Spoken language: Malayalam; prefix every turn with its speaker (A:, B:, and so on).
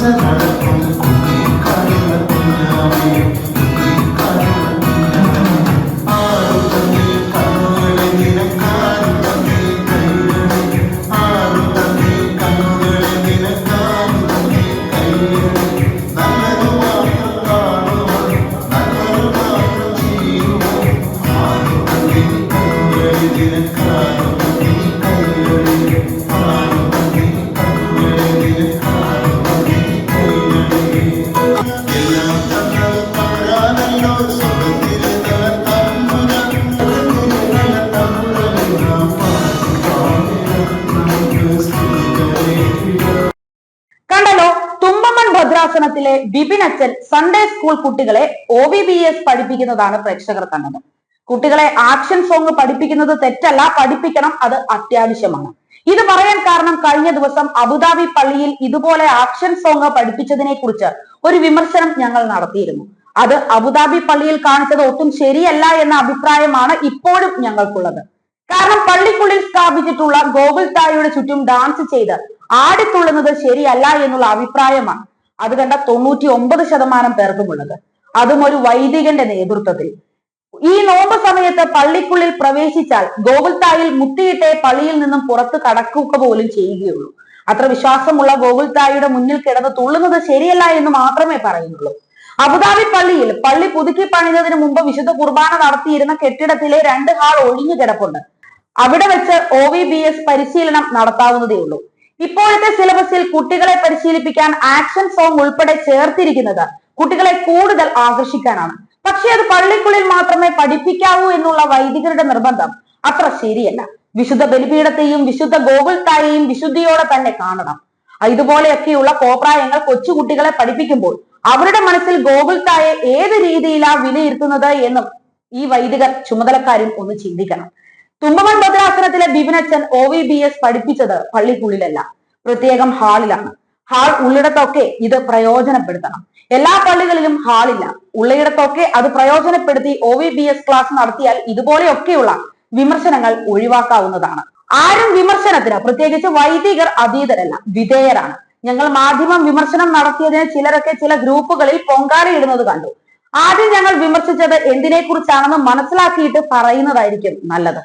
A: Thank you. ഭദ്രാസനത്തിലെ വിപിനച്ചൻ സൺഡേ സ്കൂൾ കുട്ടികളെ ഒ വി ബി എസ് പഠിപ്പിക്കുന്നതാണ് പ്രേക്ഷകർ കണ്ടത്. കുട്ടികളെ ആക്ഷൻ സോങ് പഠിപ്പിക്കുന്നത് തെറ്റല്ല പഠിപ്പിക്കണം അത് അത്യാവശ്യമാണ്. ഇത് പറയാൻ കാരണം കഴിഞ്ഞ ദിവസം അബുദാബി പള്ളിയിൽ ഇതുപോലെ ആക്ഷൻ സോങ് പഠിപ്പിച്ചതിനെ കുറിച്ച് ഒരു വിമർശനം ഞങ്ങൾ നടത്തിയിരുന്നു. അത് അബുദാബി പള്ളിയിൽ കാണിച്ചത് ഒട്ടും ശരിയല്ല എന്ന അഭിപ്രായമാണ് ഇപ്പോഴും ഞങ്ങൾക്കുള്ളത്. കാരണം പള്ളിക്കുള്ളിൽ സ്ഥാപിച്ചിട്ടുള്ള ഗോകുൽ തായയുടെ ചുറ്റും ഡാൻസ് ചെയ്ത് ആടിത്തുള്ളുന്നത് ശരിയല്ല എന്നുള്ള അഭിപ്രായമാണ് അത് കണ്ട തൊണ്ണൂറ്റി ഒമ്പത് ശതമാനം പേർക്കുമുള്ളത്. അതും ഒരു വൈദികന്റെ നേതൃത്വത്തിൽ. ഈ നോമ്പ് സമയത്ത് പള്ളിക്കുള്ളിൽ പ്രവേശിച്ചാൽ ഗോകുൽത്തായിൽ മുത്തിയിട്ടേ പള്ളിയിൽ നിന്നും പുറത്ത് കടക്കുക പോലും ചെയ്യുകയുള്ളൂ. അത്ര വിശ്വാസമുള്ള ഗോകുൽത്തായിയുടെ മുന്നിൽ കിടന്ന് തുള്ളുന്നത് ശരിയല്ല എന്ന് മാത്രമേ പറയുന്നുള്ളൂ. അബുദാബി പള്ളിയിൽ പള്ളി പുതുക്കി പണിതതിനു മുമ്പ് വിശുദ്ധ കുർബാന നടത്തിയിരുന്ന കെട്ടിടത്തിലെ രണ്ട് ഹാൾ ഒഴിഞ്ഞു കിടപ്പുണ്ട്. അവിടെ വെച്ച് ഒ വി ബി എസ് പരിശീലനം നടത്താവുന്നതേ ഉള്ളൂ ഇപ്പോഴത്തെ സിലബസിൽ കുട്ടികളെ പരിശീലിപ്പിക്കാൻ ആക്ഷൻ ഫോം ഉൾപ്പെടെ ചേർത്തിരിക്കുന്നത് കുട്ടികളെ കൂടുതൽ ആകർഷിക്കാനാണ്. പക്ഷേ അത് പള്ളിക്കുള്ളിൽ മാത്രമേ പഠിപ്പിക്കാവൂ എന്നുള്ള വൈദികരുടെ നിർബന്ധം അത്ര ശരിയല്ല. വിശുദ്ധ ബലിപീഠത്തെയും വിശുദ്ധ ഗോകുൽത്തായെയും വിശുദ്ധിയോടെ തന്നെ കാണണം. ഇതുപോലെയൊക്കെയുള്ള കോപ്രായങ്ങൾ കൊച്ചുകുട്ടികളെ പഠിപ്പിക്കുമ്പോൾ അവരുടെ മനസ്സിൽ ഗോകുൽത്തായെ ഏത് രീതിയിലാ വിലയിരുത്തുന്നത് എന്നും ഈ വൈദികർ ചുമതലക്കാരും ഒന്ന് ചിന്തിക്കണം. തുമ്പമൺ ഭദ്രാസനത്തിലെ ബിബിനച്ചൻ ഒ വി ബി എസ് പഠിപ്പിച്ചത് പള്ളിക്കുള്ളിലല്ല. പ്രത്യേകം ഹാളിലാണ് ഹാൾ ഉള്ളിടത്തൊക്കെ ഇത് പ്രയോജനപ്പെടുത്തണം. എല്ലാ പള്ളികളിലും ഹാളില്ല ഉള്ളയിടത്തൊക്കെ അത് പ്രയോജനപ്പെടുത്തി O V B S class നടത്തിയാൽ ഇതുപോലെയൊക്കെയുള്ള വിമർശനങ്ങൾ ഒഴിവാക്കാവുന്നതാണ്. ആരും വിമർശനത്തിന് പ്രത്യേകിച്ച് വൈദികർ അതീതരല്ല വിധേയരാണ്. ഞങ്ങൾ മാധ്യമം വിമർശനം നടത്തിയതിന് ചിലരൊക്കെ ചില ഗ്രൂപ്പുകളിൽ പൊങ്കാലയിടുന്നത് കണ്ടു. ആദ്യം ഞങ്ങൾ വിമർശിച്ചത് എന്തിനെ കുറിച്ചാണെന്ന് മനസ്സിലാക്കിയിട്ട് പറയുന്നതായിരിക്കും നല്ലത്.